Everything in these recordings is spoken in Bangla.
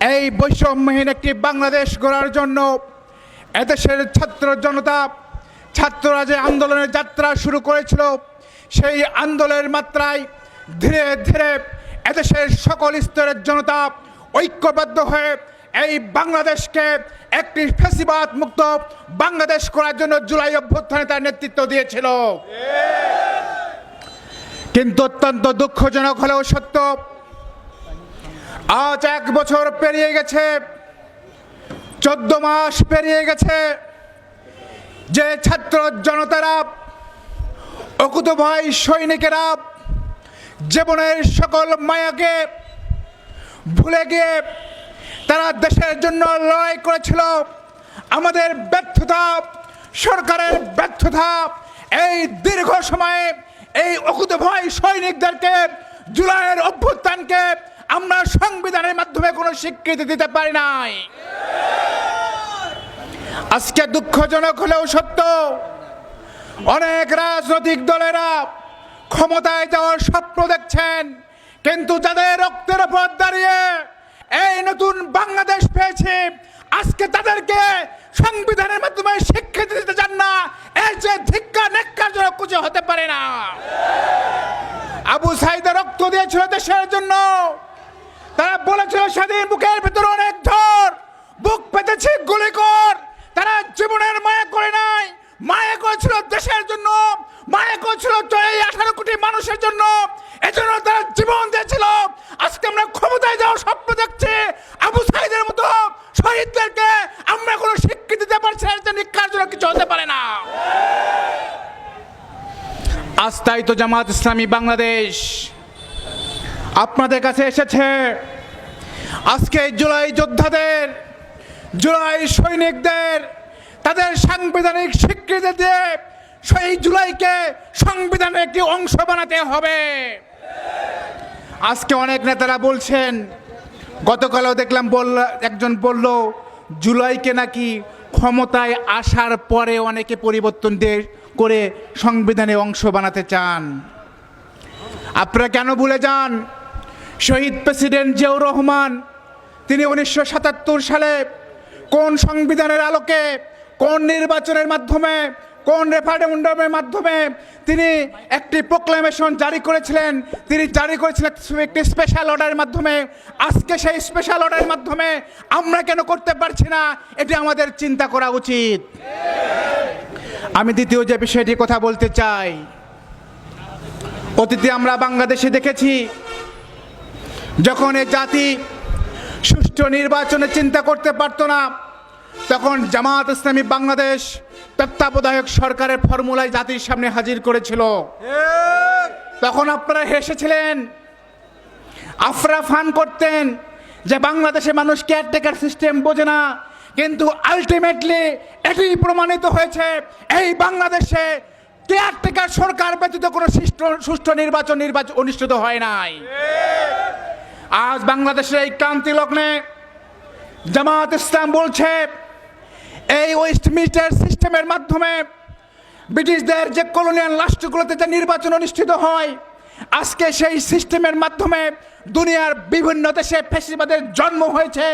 এই বৈষম্যহীন একটি বাংলাদেশ গড়ার জন্য এদেশের ছাত্র জনতা ছাত্ররা যে আন্দোলনের যাত্রা শুরু করেছিল সেই আন্দোলনের মাত্রায় ধীরে ধীরে এদেশের সকল স্তরের জনতা ঐক্যবদ্ধ হয়ে এই বাংলাদেশকে একটি ফেসিবাদ মুক্ত বাংলাদেশ করার জন্য জুলাই অভ্যুত্থানে তার নেতৃত্ব দিয়েছিল। কিন্তু অত্যন্ত দুঃখজনক হলেও সত্য আজ এক বছর পেরিয়ে গেছে, চোদ্দ মাস পেরিয়ে গেছে। যে ছাত্র জনতারা, অকুত ভাই সৈনিকেরা জীবনের সকল মায়াকে ভুলে গিয়ে তারা দেশের জন্য লড়াই করেছিল, আমাদের ব্যর্থতা, সরকারের ব্যর্থতা, এই দীর্ঘ সময়ে এই অকুত ভয় সৈনিকদেরকে জুলাইয়ের অভ্যুত্থানকে আমরা সংবিধানের মাধ্যমে কোনো স্বীকৃতি দিতে পারি নাই। আজকে দুঃখজনক হলেও সত্য, অনেক রাজনৈতিক দলেরা ক্ষমতায় যাওয়ার স্বপ্ন দেখছেন, কিন্তু যাদের রক্তের উপর দাঁড়িয়ে এই নতুন বাংলাদেশ পেয়েছে, আজকে তাদেরকে সংবিধানের মাধ্যমে স্বীকৃতি দিতে চান না, এর যে ধিক্কা নেককার জন্য কিছু হতে পারে না। আবু সাইদা রক্ত দিয়েছিল দেশের জন্য বলেছিল স্বাধীন বুকের ভিতরে অনেক ঝড় বুক পেতেছে গুলি কর। তারা জীবনের মায়া করে নাই। মায়া করেছিল দেশের জন্য। মায়া করেছিল এই আঠারো কোটি মানুষের জন্য। এজন্য তারা জীবন দিয়েছিল। আজকে আমরা ক্ষমতায় যাওয়ার স্বপ্ন দেখছি। আবু সাইদের মতো শহীদদেরকে আমরা কোনো স্বীকৃতি দিতে পারছি না এর জন্য কার জন্য কিছু হতে পারে না। আজ তাই তো জামাত ইসলামী বাংলাদেশ আপনাদের কাছে এসেছে। আজকে জুলাই যোদ্ধাদের, জুলাই সৈনিকদের, তাদের সাংবিধানিক স্বীকৃতি দিয়ে সেই জুলাইকে সংবিধানের একটি অংশ বানাতে হবে। আজকে অনেক নেতারা বলছেন, গতকালও দেখলাম বলল, একজন বলল, জুলাইকে নাকি ক্ষমতায় আসার পরে অনেকে পরিবর্তন দিয়ে করে সংবিধানে অংশ বানাতে চান। আপনারা কেন ভুলে যান? শহীদ প্রেসিডেন্ট জিয়াউর রহমান, তিনি উনিশশো সাতাত্তর সালে কোন সংবিধানের আলোকে, কোন নির্বাচনের মাধ্যমে, কোন রেফারেন্ডামের মাধ্যমে তিনি একটি প্রোক্লামেশন জারি করেছিলেন, তিনি জারি করেছিলেন একটি স্পেশাল অর্ডারের মাধ্যমে। আজকে সেই স্পেশাল অর্ডারের মাধ্যমে আমরা কেন করতে পারছি না, এটি আমাদের চিন্তা করা উচিত। আমি দ্বিতীয় যে বিষয়টি কথা বলতে চাই, অতীতে আমরা বাংলাদেশে দেখেছি যখন এ জাতি সুষ্ঠু নির্বাচনের চিন্তা করতে পারতো না, তখন জামাত ইসলামী বাংলাদেশ তত্ত্বাবধায়ক সরকারের ফর্মুলায় জাতির সামনে হাজির করেছিল। তখন আপনারা হেসেছিলেন, আফরা ফান করতেন যে বাংলাদেশে মানুষ কেয়ারটেকার সিস্টেম বোঝে না, কিন্তু আলটিমেটলি এটি প্রমাণিত হয়েছে, এই বাংলাদেশে কেয়ারটেকার সরকার ব্যতীত কোনো সুষ্ঠু- নির্বাচন নির্বাচন অনুষ্ঠিত হয় নাই। আজ বাংলাদেশের এই ক্রান্তি লগ্নে জামাত ইসলাম বলছে, এই ওয়েস্ট ওয়েস্টমিনিস্টার সিস্টেমের মাধ্যমে ব্রিটিশদের যে কলোনিয়াল রাষ্ট্রগুলোতে যে নির্বাচন অনুষ্ঠিত হয়, আজকে সেই সিস্টেমের মাধ্যমে দুনিয়ার বিভিন্ন দেশে ফেসিবাদের জন্ম হয়েছে।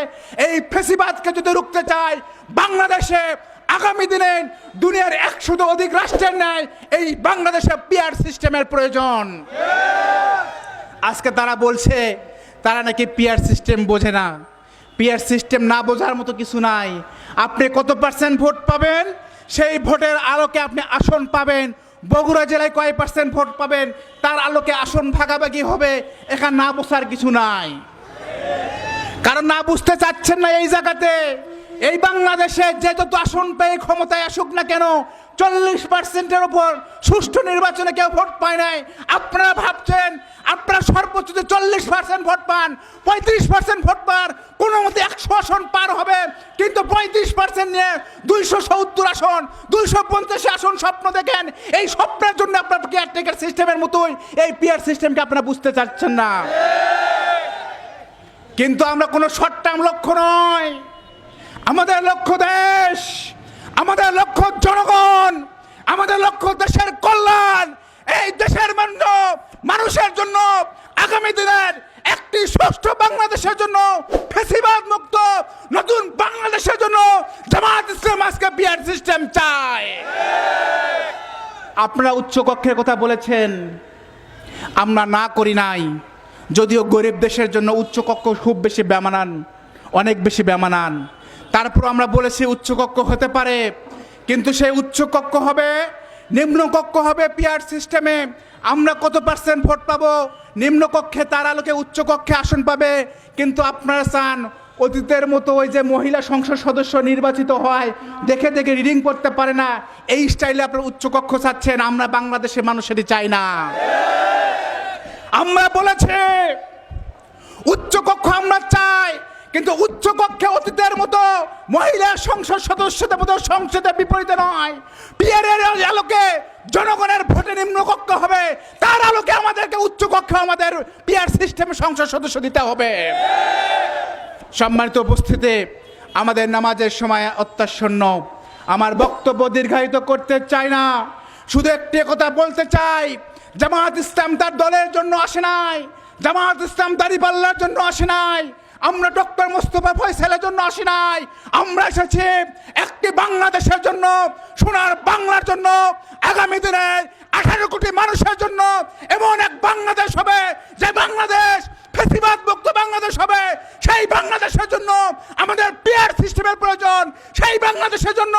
এই ফেসিবাদকে যদি রুখতে চায়, বাংলাদেশে আগামী দিনে দুনিয়ার একশো অধিক রাষ্ট্রের ন্যায় এই বাংলাদেশে পিয়ার সিস্টেমের প্রয়োজন। আজকে তারা বলছে তারা নাকি পিয়ার সিস্টেম বোঝে না। পিয়ার সিস্টেম না বোঝার মতো কিছু নাই। আপনি কত পার্সেন্ট ভোট পাবেন? সেই ভোটের আলোকে আপনি আসন পাবেন। বগুড়া জেলায় কয় পার্সেন্ট ভোট পাবেন? তার আলোকে আসন ভাগাভাগি হবে। এখানে না বোঝার কিছু নাই। কারণ না বুঝতে চাচ্ছেন না এই জায়গাতে। এই বাংলাদেশে যে যত আসন পেয়ে ক্ষমতায় আসুক না কেন, চল্লিশ পার্সেন্টের ওপর সুষ্ঠু নির্বাচনে কেউ ভোট পায় নাই। আপনারা ভাবছেন আপনারা সর্বোচ্চ যদি চল্লিশ পার্সেন্ট ভোট পান, পঁয়ত্রিশ পার্সেন্ট ভোট পান কোনো মতে একশো আসন পার হবে। কিন্তু পঁয়ত্রিশ পার্সেন্ট নিয়ে দুইশো সত্তর আসন, দুইশো পঞ্চাশ আসন স্বপ্ন দেখেন, এই স্বপ্নের জন্য আপনার কেয়ারটেকার সিস্টেমের মতোই, এই পিয়ার সিস্টেমকে আপনারা বুঝতে চাচ্ছেন না। কিন্তু আমরা কোনো শর্ট টার্ম লক্ষ্য নয়। আমাদের লক্ষ্য দেশ, আমাদের লক্ষ্য জনগণ, আমাদের লক্ষ্য দেশের কল্যাণ, এই দেশের মানুষ মানুষের জন্য আগামী দিনের একটি সুষ্ঠু বাংলাদেশের জন্য ফেসিবাদ মুক্ত নতুন বাংলাদেশের জন্য জামাত ইসলাম আজকে বিয়ার সিস্টেম চায়। আপনারা উচ্চ কক্ষের কথা বলেছেন, আমরা না করি নাই। যদিও গরিব দেশের জন্য উচ্চ কক্ষ খুব বেশি ব্যামানান অনেক বেশি ব্যামানান তারপর আমরা বলেছি উচ্চ কক্ষ হতে পারে, কিন্তু সেই উচ্চ কক্ষ হবে, নিম্ন কক্ষ হবে পিয়ার সিস্টেমে। আমরা কত পার্সেন্ট ভোট পাবো? নিম্নকক্ষে, তার আলোকে উচ্চকক্ষে আসন পাবে। কিন্তু আপনারা চান অতীতের মতো ওই যে মহিলা সংসদ সদস্য নির্বাচিত হয়, দেখে দেখে রিডিং করতে পারে না। এই স্টাইলে আপনার উচ্চকক্ষ চাচ্ছেন, আমরা বাংলাদেশের মানুষেরই চাই না। আমরা বলেছি, উচ্চকক্ষ আমরা চাই, কিন্তু উচ্চকক্ষে অতীতের মতো মহিলা সংসদ সদস্যদের মতো সংসদের বিপরীতে নয়। পিয়ারের আলোকে জনগণের ভোটে নিম্ন কক্ষ হবে। তার আলোকে আমাদেরকে উচ্চ কক্ষে আমাদের পিয়ার সিস্টেমে সংসদ সদস্য দিতে হবে। সম্মানিত উপস্থিতি, আমাদের নামাজের সময় অত্যাসন্ন আমার বক্তব্য দীর্ঘায়িত করতে চাই না। শুধু একটি কথা বলতে চাই জামাত ইসলাম তার দলের জন্য আসে নাই জামাত ইসলাম দাঁড়িপাল্লার জন্য আসে নাই। আমরা ডক্টর মোস্তফা ফয়সালের জন্য আসি নাই। আমরা এসেছি একটি বাংলাদেশের জন্য, সোনার বাংলার জন্য। আগামী দিনে আঠারো কোটি মানুষের জন্য এমন এক বাংলাদেশ হবে, যে বাংলাদেশ ফেসিবাদ মুক্ত বাংলাদেশ হবে। সেই বাংলাদেশের জন্য আমাদের পিয়ার সিস্টেমের প্রয়োজন, সেই বাংলাদেশের জন্য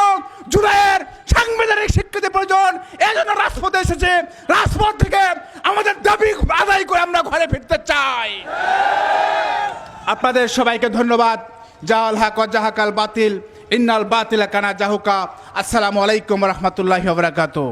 জুলাইয়ের সাংবিধানিক স্বীকৃতি প্রয়োজন। এই জন্য রাজপথে এসেছে। রাজপথ থেকে আমাদের দাবি আদায় করে আমরা ঘরে ফিরতে চাই। আপনাদের সবাইকে ধন্যবাদ। জাল হাক জাহাকাল বাতিল। ইন্নাল বাতিল কানা জাহুকা। আসসালামু আলাইকুম রহমতুল্লাহ বরাকাতু